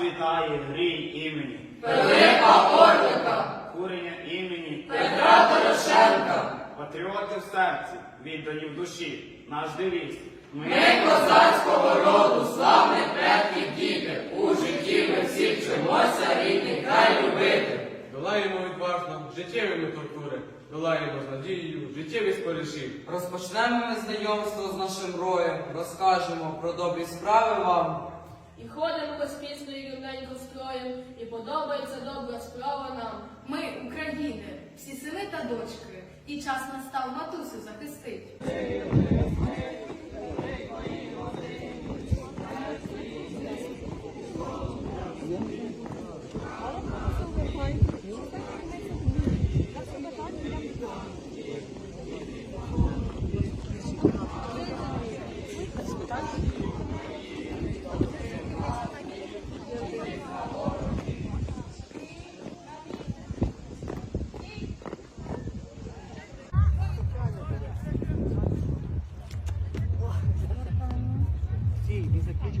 Процвітає грій імені, Пилипа Орлика, курення імені, Петра Порошенка. патріоти в серці, віддані в душі, наш девіз. Ми козацького роду, славних предків діти. У житті ми всі вчимося рідний край любити. Долаємо відважно життєвими тортури, долаємо з надією життєві спориші. Розпочнемо ми знайомство з нашим роєм, розкажемо про добрі справи вам. І ходимо безпісно і рівненько строєм, і подобається добра справа нам. Ми України, всі сини та дочки, і час настав матусю захистить. Ой,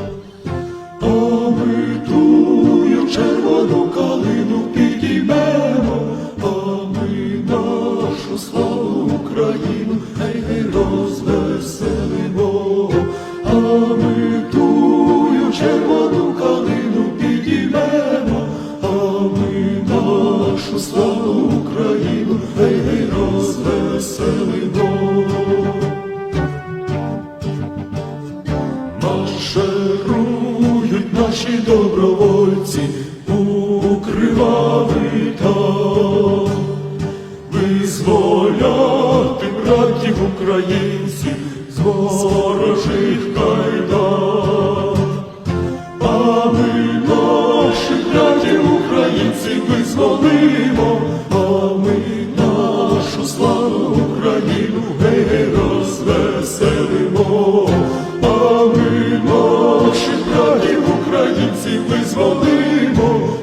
Марширують наші добровольці у кривавий так, визволяти братів українців з ворожих кайдан. А ми наших братів українців визволимо, а ми українців визволимо,